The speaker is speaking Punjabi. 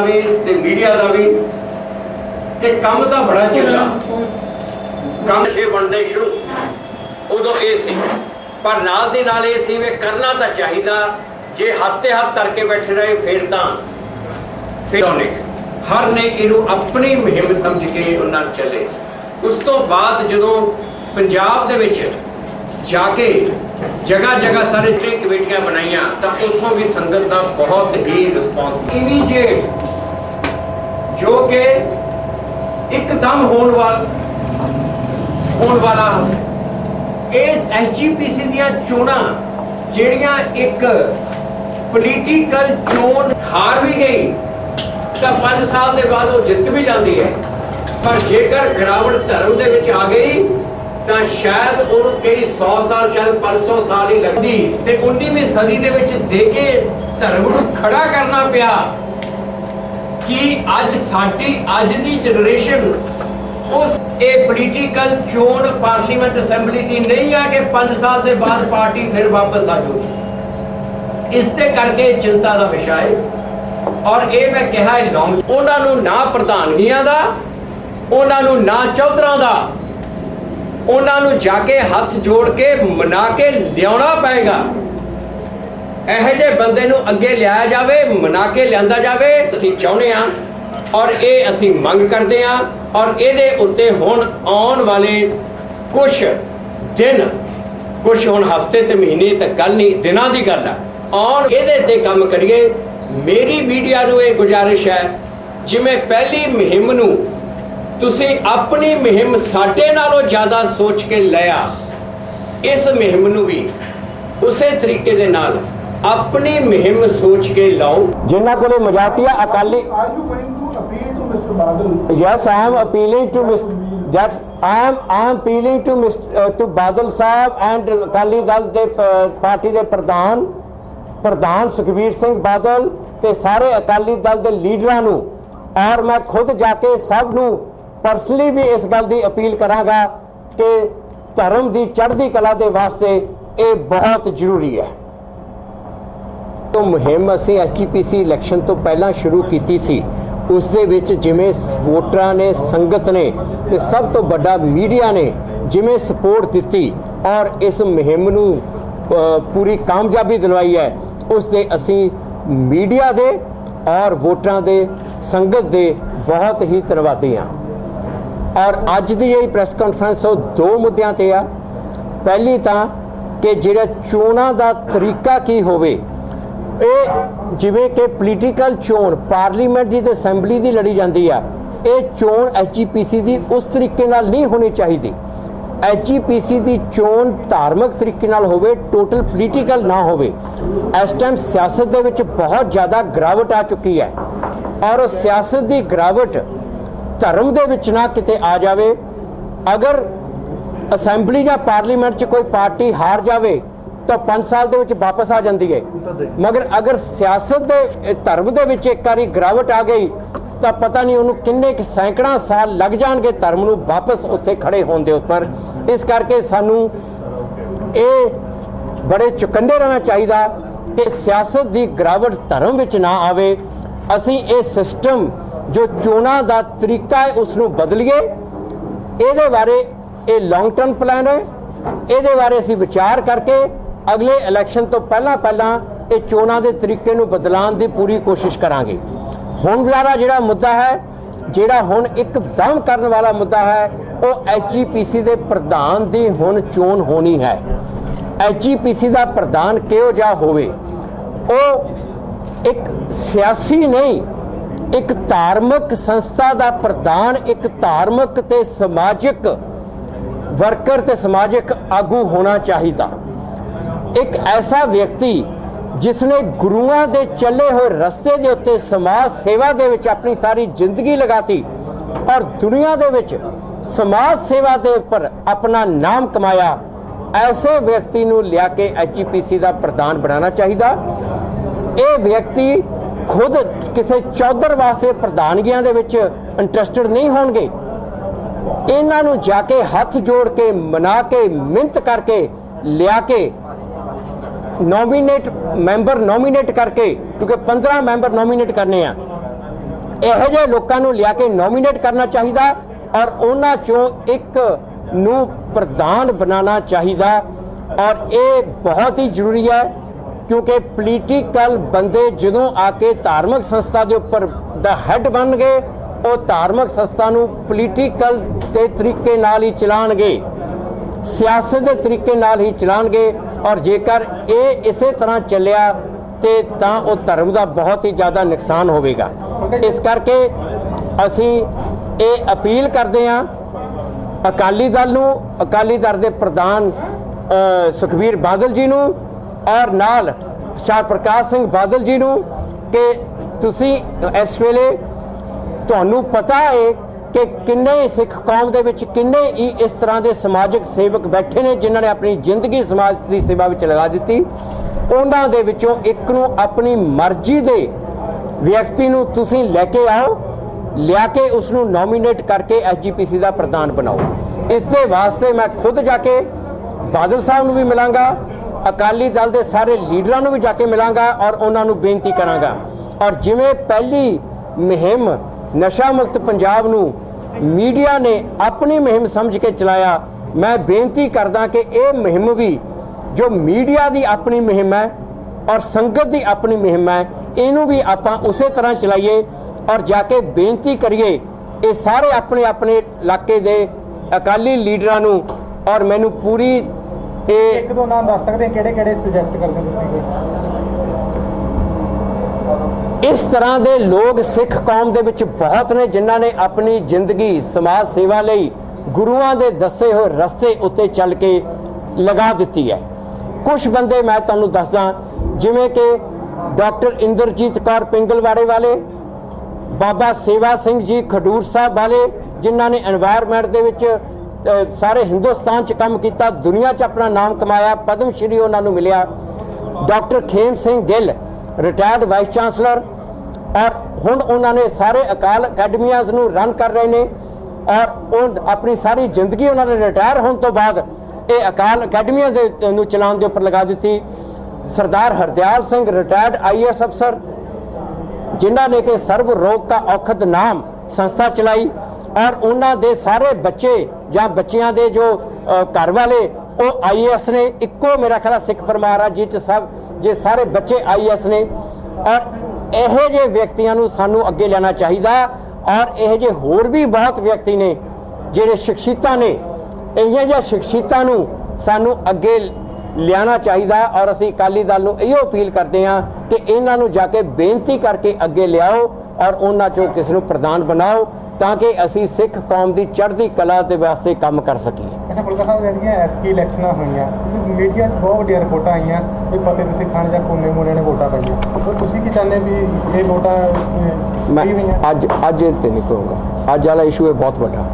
ਮੀਡੀਆ ਦਾ ਵੀ ਕਿ ਕੰਮ ਤਾਂ ਬੜਾ ਚੱਲਾ ਕੰਮ ਛੇ ਬਣਦੇ ਸ਼ੁਰੂ। ਉਦੋਂ ਇਹ ਸੀ। ਪਰ ਨਾਲ ਦੇ ਨਾਲ ਇਹ ਸੀ ਵੀ ਕਰਨਾ ਤਾਂ ਚਾਹੀਦਾ। ਜੇ ਹੱਥ ਤੇ ਹੱਥ ਧਰ ਬੈਠੇ ਰਹੇ, ਫਿਰ ਤਾਂ ਫਿਰ ਹਰ ਨੇ ਇਹਨੂੰ ਆਪਣੀ ਮੁਹਿੰਮ ਸਮਝ ਕੇ ਉਹਨਾਂ ਚੱਲੇ। ਉਸ ਤੋਂ ਬਾਅਦ ਜਦੋਂ ਪੰਜਾਬ ਦੇ ਵਿੱਚ ਜਾ ਕੇ ਜਗ੍ਹਾ ਜਗ੍ਹਾ ਸਾਰੇ ਜਿਹੜੇ ਕਮੇਟੀਆਂ ਬਣਾਈਆਂ, ਤਾਂ ਉੱਥੋਂ ਵੀ ਸੰਗਤ ਦਾ ਬਹੁਤ ਹੀ ਰਿਸਪਾਂਸ ਇਮੀਡੀਏਟ ਜੋ ਕਿ ਇੱਕਦਮ ਹੋਣ ਵਾਲਾ ਹੋਣ ਵਾਲਾ ਇਹ ਐਸਜੀਪੀਸੀ ਦੀਆਂ ਚੋਣਾਂ, ਜਿਹੜੀਆਂ ਇੱਕ ਪੋਲੀਟੀਕਲ ਚੋਣ ਹਾਰ ਵੀ ਗਈ, ਤਾਂ 5 ਸਾਲ ਦੇ ਬਾਅਦ ਉਹ ਜਿੱਤ ਵੀ ਜਾਂਦੀ ਹੈ। ਪਰ ਜੇਕਰ ਗਿਰਾਵਟ ਧਰਮ ਦੇ ਵਿੱਚ ਆ ਗਈ, ਤਾਂ ਸ਼ਾਇਦ ਉਹਨੂੰ ਕਈ 100 ਸਾਲ, ਸ਼ਾਇਦ 500 ਸਾਲ ਹੀ ਲੱਗਦੀ। ਤੇ 19ਵੀਂ ਸਦੀ ਦੇ ਵਿੱਚ ਦੇ ਕੇ ਧਰਮ ਨੂੰ ਖੜਾ ਕਰਨਾ ਪਿਆ। ਕਿ ਅੱਜ ਸਾਡੀ, ਅੱਜ ਦੀ ਜਨਰੇਸ਼ਨ ਉਸ ਇਹ ਪੋਲੀਟੀਕਲ ਚੋਣ ਪਾਰਲੀਮੈਂਟ ਅਸੈਂਬਲੀ ਦੀ ਨਹੀਂ ਆ ਕਿ 5 ਸਾਲ ਦੇ ਬਾਅਦ ਪਾਰਟੀ ਫਿਰ ਵਾਪਸ ਆ ਜਾਊਗੀ ਇਸ ਤੇ ਕਰਕੇ ਇਹ ਚਿੰਤਾ ਦਾ ਵਿਸ਼ਾ ਹੈ। ਔਰ ਇਹ ਮੈਂ ਕਿਹਾ ਹੈ, ਲੌਂਗ ਉਹਨਾਂ ਨੂੰ ਨਾ ਪ੍ਰਧਾਨਗੀਆਂ ਦਾ, ਉਹਨਾਂ ਨੂੰ ਨਾ ਚੌਧਰਾਂ ਦਾ, ਉਹਨਾਂ ਨੂੰ ਜਾ ਕੇ ਹੱਥ ਜੋੜ ਕੇ ਮਨਾ ਕੇ ਲਿਆਉਣਾ ਪਏਗਾ। ਇਹੋ ਜਿਹੇ ਬੰਦੇ ਨੂੰ ਅੱਗੇ ਲਿਆਇਆ ਜਾਵੇ, ਮਨਾ ਕੇ ਲਿਆਂਦਾ ਜਾਵੇ, ਅਸੀਂ ਚਾਹੁੰਦੇ ਹਾਂ ਔਰ ਇਹ ਅਸੀਂ ਮੰਗ ਕਰਦੇ ਹਾਂ ਔਰ ਇਹਦੇ ਉੱਤੇ ਹੁਣ ਆਉਣ ਵਾਲੇ ਕੁਝ ਦਿਨ ਕੁਝ ਹੁਣ ਹਫ਼ਤੇ ਤੇ ਮਹੀਨੇ ਤੱਕ ਗੱਲ ਨਹੀਂ, ਦਿਨਾਂ ਦੀ ਗੱਲ ਆ। ਆਉਣ ਇਹਦੇ ਤੇ ਕੰਮ ਕਰੀਏ। ਮੇਰੀ ਮੀਡੀਆ ਨੂੰ ਇਹ ਗੁਜ਼ਾਰਿਸ਼ ਹੈ, ਜਿਵੇਂ ਪਹਿਲੀ ਮੁਹਿੰਮ ਨੂੰ ਤੁਸੀਂ ਆਪਣੀ ਮੁਹਿੰਮ ਸਾਡੇ ਨਾਲੋਂ ਜ਼ਿਆਦਾ ਸੋਚ ਕੇ ਲਿਆ, ਇਸ ਮੁਹਿੰਮ ਨੂੰ ਵੀ ਉਸੇ ਤਰੀਕੇ ਦੇ ਨਾਲ ਆਪਣੀ ਮੁਹਿੰਮ ਸੋਚ ਕੇ ਲਾਓ ਜਿਨ੍ਹਾਂ ਕੋਲੇ Majithia Akali. Badal? yes i am appealing to Mr. that i am i am appealing to Mr. uh, to Badal Sahib and Akali Dal ਦੇ ਪਾਰਟੀ ਦੇ ਪ੍ਰਧਾਨ ਪ੍ਰਧਾਨ ਸੁਖਬੀਰ ਸਿੰਘ ਬਾਦਲ ਤੇ ਸਾਰੇ ਅਕਾਲੀ ਦਲ ਦੇ ਲੀਡਰਾਂ ਨੂੰ ਔਰ ਮੈਂ ਖੁਦ ਜਾ ਕੇ ਸਭ ਨੂੰ ਪਰਸਨਲੀ ਵੀ ਇਸ ਗੱਲ ਦੀ ਅਪੀਲ ਕਰਾਂਗਾ ਕਿ ਧਰਮ ਦੀ ਚੜ੍ਹਦੀ ਕਲਾ ਦੇ ਵਾਸਤੇ ਇਹ ਬਹੁਤ ਜ਼ਰੂਰੀ ਹੈ ਤੋਂ ਮੁਹਿੰਮ ਅਸੀਂ ਐਸਜੀਪੀਸੀ ਇਲੈਕਸ਼ਨ ਤੋਂ ਪਹਿਲਾਂ ਸ਼ੁਰੂ ਕੀਤੀ ਸੀ। ਉਸ ਦੇ ਵਿੱਚ ਜਿਵੇਂ ਵੋਟਰਾਂ ਨੇ, ਸੰਗਤ ਨੇ ਤੇ ਸਭ ਤੋਂ ਵੱਡਾ ਮੀਡੀਆ ਨੇ ਜਿਵੇਂ ਸਪੋਰਟ ਦਿੱਤੀ ਔਰ ਇਸ ਮੁਹਿੰਮ ਨੂੰ ਪੂਰੀ ਕਾਮਯਾਬੀ ਦਿਲਵਾਈ ਹੈ। ਉਸ ਦੇ ਅਸੀਂ ਮੀਡੀਆ ਦੇ ਔਰ ਵੋਟਰਾਂ ਦੇ, ਸੰਗਤ ਦੇ ਬਹੁਤ ਹੀ ਧੰਨਵਾਦੀ ਹਾਂ। ਔਰ ਅੱਜ ਦੀ ਜਿਹੜੀ ਪ੍ਰੈਸ ਕਾਨਫਰੰਸ ਉਹ ਦੋ ਮੁੱਦਿਆਂ ਤੇ ਆ। ਪਹਿਲੀ ਤਾਂ ਕਿ ਜਿਹੜਾ ਚੋਣਾਂ ਦਾ ਤਰੀਕਾ ਕੀ ਹੋਵੇ ਇਹ ਜਿਵੇਂ ਕਿ ਪੋਲੀਟੀਕਲ ਚੋਣ ਪਾਰਲੀਮੈਂਟ ਦੀ ਤੇ ਅਸੈਂਬਲੀ ਦੀ ਲੜੀ ਜਾਂਦੀ ਆ, ਇਹ ਚੋਣ ਐਚਜੀਪੀਸੀ ਦੀ ਉਸ ਤਰੀਕੇ ਨਾਲ ਨਹੀਂ ਹੋਣੀ ਚਾਹੀਦੀ। ਐਚਜੀਪੀਸੀ ਦੀ ਚੋਣ ਧਾਰਮਿਕ ਤਰੀਕੇ ਨਾਲ ਹੋਵੇ ਟੋਟਲ ਪੋਲੀਟੀਕਲ ਨਾ ਹੋਵੇ, ਇਸ ਟਾਈਮ ਸਿਆਸਤ ਦੇ ਵਿੱਚ ਬਹੁਤ ਜ਼ਿਆਦਾ ਗਿਰਾਵਟ ਆ ਚੁੱਕੀ ਹੈ। ਔਰ ਉਹ ਸਿਆਸਤ ਦੀ ਗਿਰਾਵਟ ਧਰਮ ਦੇ ਵਿੱਚ ਨਾ ਕਿਤੇ ਆ ਜਾਵੇ। ਅਗਰ ਅਸੈਂਬਲੀ ਜਾਂ ਪਾਰਲੀਮੈਂਟ 'ਚ ਕੋਈ ਪਾਰਟੀ ਹਾਰ ਜਾਵੇ ਤਾਂ 5 ਸਾਲ ਦੇ ਵਿੱਚ ਵਾਪਸ ਆ ਜਾਂਦੀ ਹੈ। ਮਗਰ ਅਗਰ ਸਿਆਸਤ ਦੇ ਧਰਮ ਦੇ ਵਿੱਚ ਇੱਕ ਵਾਰੀ ਗਿਰਾਵਟ ਆ ਗਈ, ਤਾਂ ਪਤਾ ਨਹੀਂ ਉਹਨੂੰ ਕਿੰਨੇ ਕੁ ਸੈਂਕੜਾ ਸਾਲ ਲੱਗ ਜਾਣਗੇ ਧਰਮ ਨੂੰ ਵਾਪਸ ਉੱਥੇ ਖੜੇ ਹੋਣ ਦੇ ਉੱਪਰ। ਇਸ ਕਰਕੇ ਸਾਨੂੰ ਇਹ ਬੜੇ ਚੁਕੰਨੇ ਰਹਿਣਾ ਚਾਹੀਦਾ ਕਿ ਸਿਆਸਤ ਦੀ ਗਿਰਾਵਟ ਧਰਮ ਵਿੱਚ ਨਾ ਆਵੇ। ਅਸੀਂ ਇਹ ਸਿਸਟਮ ਜੋ ਚੋਣਾਂ ਦਾ ਤਰੀਕਾ ਹੈ ਉਸ ਨੂੰ ਬਦਲੀਏ। ਇਹਦੇ ਬਾਰੇ ਇਹ ਲੌਂਗ ਟਰਮ ਪਲਾਨ ਹੈ। ਇਹਦੇ ਬਾਰੇ ਅਸੀਂ ਵਿਚਾਰ ਕਰਕੇ ਅਗਲੇ ਇਲੈਕਸ਼ਨ ਤੋਂ ਪਹਿਲਾਂ ਪਹਿਲਾਂ ਇਹ ਚੋਣਾਂ ਦੇ ਤਰੀਕੇ ਨੂੰ ਬਦਲਾਉਣ ਦੀ ਪੂਰੀ ਕੋਸ਼ਿਸ਼ ਕਰਾਂਗੇ। ਹੁਣ ਵਾਲਾ ਜਿਹੜਾ ਮੁੱਦਾ ਹੈ, ਜਿਹੜਾ ਹੁਣ ਇੱਕਦਮ ਕਰਨ ਵਾਲਾ ਮੁੱਦਾ ਹੈ, ਉਹ ਐਚਜੀਪੀਸੀ ਦੇ ਪ੍ਰਧਾਨ ਦੀ ਹੁਣ ਚੋਣ ਹੋਣੀ ਹੈ। ਐਚਜੀਪੀਸੀ ਦਾ ਪ੍ਰਧਾਨ ਕਿਹੋ ਜਿਹਾ ਹੋਵੇ? ਉਹ ਇੱਕ ਸਿਆਸੀ ਨਹੀਂ, ਇੱਕ ਧਾਰਮਿਕ ਸੰਸਥਾ ਦਾ ਪ੍ਰਧਾਨ, ਇੱਕ ਧਾਰਮਿਕ ਤੇ ਸਮਾਜਿਕ ਵਰਕਰ ਤੇ ਸਮਾਜਿਕ ਆਗੂ ਹੋਣਾ ਚਾਹੀਦਾ। ਇੱਕ ਐਸਾ ਵਿਅਕਤੀ ਜਿਸ ਨੇ ਗੁਰੂਆਂ ਦੇ ਚੱਲੇ ਹੋਏ ਰਸਤੇ ਦੇ ਉੱਤੇ ਸਮਾਜ ਸੇਵਾ ਦੇ ਵਿੱਚ ਆਪਣੀ ਸਾਰੀ ਜ਼ਿੰਦਗੀ ਲਗਾਤੀ ਔਰ ਦੁਨੀਆ ਦੇ ਵਿੱਚ ਸਮਾਜ ਸੇਵਾ ਦੇ ਉੱਪਰ ਆਪਣਾ ਨਾਮ ਕਮਾਇਆ, ਐਸੇ ਵਿਅਕਤੀ ਨੂੰ ਲਿਆ ਕੇ ਐਚਪੀਸੀ ਦਾ ਪ੍ਰਧਾਨ ਬਣਾਉਣਾ ਚਾਹੀਦਾ। ਇਹ ਵਿਅਕਤੀ ਖੁਦ ਕਿਸੇ ਚੌਧਰ ਵਾਸਤੇ ਪ੍ਰਧਾਨਗੀਆਂ ਦੇ ਵਿੱਚ ਇੰਟਰਸਟਡ ਨਹੀਂ ਹੋਣਗੇ। ਇਹਨਾਂ ਨੂੰ ਜਾ ਕੇ ਹੱਥ ਜੋੜ ਕੇ, ਮਨਾ ਕੇ, ਮਿਹਨਤ ਕਰਕੇ ਲਿਆ ਕੇ ਨੋਮੀਨੇਟ ਮੈਂਬਰ ਨੋਮੀਨੇਟ ਕਰਕੇ, ਕਿਉਂਕਿ 15 ਮੈਂਬਰ ਨੋਮੀਨੇਟ ਕਰਨੇ ਆ। ਇਹੋ ਜਿਹੇ ਲੋਕਾਂ ਨੂੰ ਲਿਆ ਕੇ ਨੋਮੀਨੇਟ ਕਰਨਾ ਚਾਹੀਦਾ ਔਰ ਉਹਨਾਂ ਚੋਂ ਇੱਕ ਨੂੰ ਪ੍ਰਧਾਨ ਬਣਾਉਣਾ ਚਾਹੀਦਾ। ਔਰ ਇਹ ਬਹੁਤ ਹੀ ਜ਼ਰੂਰੀ ਹੈ, ਕਿਉਂਕਿ ਪੋਲੀਟੀਕਲ ਬੰਦੇ ਜਦੋਂ ਆ ਕੇ ਧਾਰਮਿਕ ਸੰਸਥਾ ਦੇ ਉੱਪਰ ਦਾ ਹੈੱਡ ਬਣਨਗੇ, ਉਹ ਧਾਰਮਿਕ ਸੰਸਥਾ ਨੂੰ ਪੋਲੀਟੀਕਲ ਦੇ ਤਰੀਕੇ ਨਾਲ ਹੀ ਚਲਾਣਗੇ ਸਿਆਸਤ ਦੇ ਤਰੀਕੇ ਨਾਲ ਹੀ ਚਲਾਣਗੇ ਔਰ ਜੇਕਰ ਇਹ ਇਸੇ ਤਰ੍ਹਾਂ ਚੱਲਿਆ ਤੇ ਤਾਂ ਉਹ ਧਰਮ ਦਾ ਬਹੁਤ ਹੀ ਜ਼ਿਆਦਾ ਨੁਕਸਾਨ ਹੋਵੇਗਾ। ਇਸ ਕਰਕੇ ਅਸੀਂ ਇਹ ਅਪੀਲ ਕਰਦੇ ਹਾਂ ਅਕਾਲੀ ਦਲ ਨੂੰ, ਅਕਾਲੀ ਦਲ ਦੇ ਪ੍ਰਧਾਨ ਸੁਖਬੀਰ ਬਾਦਲ ਜੀ ਨੂੰ ਔਰ ਨਾਲ ਸ਼ਾਹ ਪ੍ਰਕਾਸ਼ ਸਿੰਘ ਬਾਦਲ ਜੀ ਨੂੰ ਕਿ ਤੁਸੀਂ ਇਸ ਵੇਲੇ ਤੁਹਾਨੂੰ ਪਤਾ ਹੈ ਕਿ ਕਿੰਨੇ ਸਿੱਖ ਕੌਮ ਦੇ ਵਿੱਚ ਕਿੰਨੇ ਹੀ ਇਸ ਤਰ੍ਹਾਂ ਦੇ ਸਮਾਜਿਕ ਸੇਵਕ ਬੈਠੇ ਨੇ ਜਿਨ੍ਹਾਂ ਨੇ ਆਪਣੀ ਜ਼ਿੰਦਗੀ ਸਮਾਜ ਦੀ ਸੇਵਾ ਵਿੱਚ ਲਗਾ ਦਿੱਤੀ। ਉਹਨਾਂ ਦੇ ਵਿੱਚੋਂ ਇੱਕ ਨੂੰ ਆਪਣੀ ਮਰਜ਼ੀ ਦੇ ਵਿਅਕਤੀ ਨੂੰ ਤੁਸੀਂ ਲੈ ਕੇ ਆਓ, ਲਿਆ ਕੇ ਉਸ ਨੂੰ ਨੋਮੀਨੇਟ ਕਰਕੇ ਐਸਜੀਪੀਸੀ ਦਾ ਪ੍ਰਧਾਨ ਬਣਾਓ। ਇਸ ਦੇ ਵਾਸਤੇ ਮੈਂ ਖੁਦ ਜਾ ਕੇ ਬਾਦਲ ਸਾਹਿਬ ਨੂੰ ਵੀ ਮਿਲਾਂਗਾ, ਅਕਾਲੀ ਦਲ ਦੇ ਸਾਰੇ ਲੀਡਰਾਂ ਨੂੰ ਵੀ ਜਾ ਕੇ ਮਿਲਾਂਗਾ ਔਰ ਉਹਨਾਂ ਨੂੰ ਬੇਨਤੀ ਕਰਾਂਗਾ। ਔਰ ਜਿਵੇਂ ਪਹਿਲੀ ਮੁਹਿੰਮ ਨਸ਼ਾ ਮੁਕਤ ਪੰਜਾਬ ਨੂੰ ਮੀਡੀਆ ਨੇ ਆਪਣੀ ਮੁਹਿੰਮ ਸਮਝ ਕੇ ਚਲਾਇਆ। ਮੈਂ ਬੇਨਤੀ ਕਰਦਾ ਕਿ ਇਹ ਮੁਹਿੰਮ ਵੀ ਜੋ ਮੀਡੀਆ ਦੀ ਆਪਣੀ ਮੁਹਿੰਮ ਹੈ ਔਰ ਸੰਗਤ ਦੀ ਆਪਣੀ ਮੁਹਿੰਮ ਹੈ, ਇਹਨੂੰ ਵੀ ਆਪਾਂ ਉਸੇ ਤਰ੍ਹਾਂ ਚਲਾਈਏ ਔਰ ਜਾ ਕੇ ਬੇਨਤੀ ਕਰੀਏ ਇਹ ਸਾਰੇ ਆਪਣੇ ਆਪਣੇ ਇਲਾਕੇ ਦੇ ਅਕਾਲੀ ਲੀਡਰਾਂ ਨੂੰ ਔਰ ਮੈਨੂੰ ਪੂਰੀ ਇਹ ਇੱਕ ਦੋ ਨਾਮ ਦੱਸ ਸਕਦੇ ਕਿਹੜੇ ਕਿਹੜੇ ਸੁਜੈਸਟ ਕਰਦੇ ਤੁਸੀਂ? ਇਸ ਤਰ੍ਹਾਂ ਦੇ ਲੋਕ ਸਿੱਖ ਕੌਮ ਦੇ ਵਿੱਚ ਬਹੁਤ ਨੇ, ਜਿਨ੍ਹਾਂ ਨੇ ਆਪਣੀ ਜ਼ਿੰਦਗੀ, ਸਮਾਜ ਸੇਵਾ ਲਈ ਗੁਰੂਆਂ ਦੇ ਦੱਸੇ ਹੋਏ ਰਸਤੇ ਉੱਤੇ ਚੱਲ ਕੇ ਲਗਾ ਦਿੱਤੀ ਹੈ। ਕੁਝ ਬੰਦੇ ਮੈਂ ਤੁਹਾਨੂੰ ਦੱਸਦਾ, ਜਿਵੇਂ ਕਿ ਡਾਕਟਰ ਇੰਦਰਜੀਤ ਕੌਰ ਪਿੰਗਲਵਾੜੇ ਵਾਲੇ, ਬਾਬਾ ਸੇਵਾ ਸਿੰਘ ਜੀ ਖਡੂਰ ਸਾਹਿਬ ਵਾਲੇ, ਜਿਨ੍ਹਾਂ ਨੇ এনवायरमेंट ਦੇ ਵਿੱਚ ਸਾਰੇ ਹਿੰਦੁਸਤਾਨ 'ਚ ਕੰਮ ਕੀਤਾ, ਦੁਨੀਆ 'ਚ ਆਪਣਾ ਨਾਮ ਕਮਾਇਆ, ਪਦਮ ਸ਼੍ਰੀ ਉਹਨਾਂ ਨੂੰ ਮਿਲਿਆ। Doctor Khem Singh Gill retired vice chancellor ਔਰ ਹੁਣ ਉਹਨਾਂ ਨੇ ਸਾਰੇ ਅਕਾਲ ਅਕੈਡਮੀਆਂ ਨੂੰ ਰਨ ਕਰ ਰਹੇ ਨੇ, ਔਰ ਉਹ ਆਪਣੀ ਸਾਰੀ ਜ਼ਿੰਦਗੀ ਉਹਨਾਂ ਨੇ ਰਿਟਾਇਰ ਹੋਣ ਤੋਂ ਬਾਅਦ ਇਹ ਅਕਾਲ ਅਕੈਡਮੀਆਂ ਦੇ, ਨੂੰ ਚਲਾਉਣ ਦੇ ਉੱਪਰ ਲਗਾ ਦਿੱਤੀ। ਸਰਦਾਰ ਹਰਦਿਆਲ ਸਿੰਘ ਰਿਟਾਇਰਡ ਆਈਐਸ ਅਫਸਰ ਜਿਨ੍ਹਾਂ ਨੇ ਕਿ ਸਰਬ ਰੋਗ ਕਾ ਔਖਦ ਨਾਮ ਸੰਸਥਾ ਚਲਾਈ, ਔਰ ਉਹਨਾਂ ਦੇ ਸਾਰੇ ਬੱਚੇ ਜਾਂ ਬੱਚਿਆਂ ਦੇ ਜੋ ਘਰ ਵਾਲੇ ਉਹ ਆਈਐਸ ਨੇ ਇੱਕੋ ਮੇਰਾ ਖਿਆਲ ਆ ਸਿੱਖ ਪਰਿਵਾਰ ਆ ਜਿਹ 'ਚ ਸਭ, ਜੇ ਸਾਰੇ ਬੱਚੇ ਆਈਐਸ ਨੇ। ਔਰ ਇਹੋ ਜਿਹੇ ਵਿਅਕਤੀਆਂ ਨੂੰ ਸਾਨੂੰ ਅੱਗੇ ਲੈਣਾ ਚਾਹੀਦਾ। ਔਰ ਇਹੋ ਜਿਹੇ ਹੋਰ ਵੀ ਬਹੁਤ ਵਿਅਕਤੀ ਨੇ, ਜਿਹੜੇ ਸ਼ਖਸੀਅਤਾਂ ਨੇ ਇਹੀਆਂ ਜਿਹੀਆਂ ਸ਼ਖਸੀਅਤਾਂ ਨੂੰ ਸਾਨੂੰ ਅੱਗੇ ਲਿਆਣਾ ਚਾਹੀਦਾ। ਔਰ ਅਸੀਂ ਅਕਾਲੀ ਦਲ ਨੂੰ ਇਹੋ ਅਪੀਲ ਕਰਦੇ ਹਾਂ ਕਿ ਇਹਨਾਂ ਨੂੰ ਜਾ ਕੇ ਬੇਨਤੀ ਕਰਕੇ ਅੱਗੇ ਲਿਆਓ ਔਰ ਉਹਨਾਂ ਚੋਂ ਕਿਸ ਨੂੰ ਪ੍ਰਧਾਨ ਬਣਾਓ, ਤਾਂ ਕਿ ਅਸੀਂ ਸਿੱਖ ਕੌਮ ਦੀ ਚੜ੍ਹਦੀ ਕਲਾ ਦੇ ਵਾਸਤੇ ਕੰਮ ਕਰ ਸਕੀਏ। ਅੱਛਾ ਫੁਲਕਾ ਸਾਹਿਬ ਜਿਹੜੀਆਂ ਐਤਕੀ ਇਲੈਕਸ਼ਨਾਂ ਹੋਈਆਂ। ਮੀਡੀਆ 'ਚ ਬਹੁਤ ਵੱਡੀਆਂ ਰਿਪੋਰਟਾਂ ਆਈਆਂ ਵੀ ਪਤੇ ਤੁਸੀਂ ਖਾਣ ਜਾਂ ਕੋਨੇ ਮੋਨੇ ਨੇ ਵੋਟਾਂ ਪਾਈਆਂ। ਤਾਂ ਤੁਸੀਂ ਕੀ ਚਾਹੁੰਦੇ ਵੀ ਇਹ ਵੋਟਾਂ ਅਹ, ਮੈਂ ਸਹੀ ਹੋਈਆਂ? ਅੱਜ ਅੱਜ ਇਹ ਤੇ ਨਹੀਂ ਕਹੂੰਗਾ। ਅੱਜ ਵਾਲਾ ਇਸ਼ੂ ਹੈ ਬਹੁਤ ਵੱਡਾ।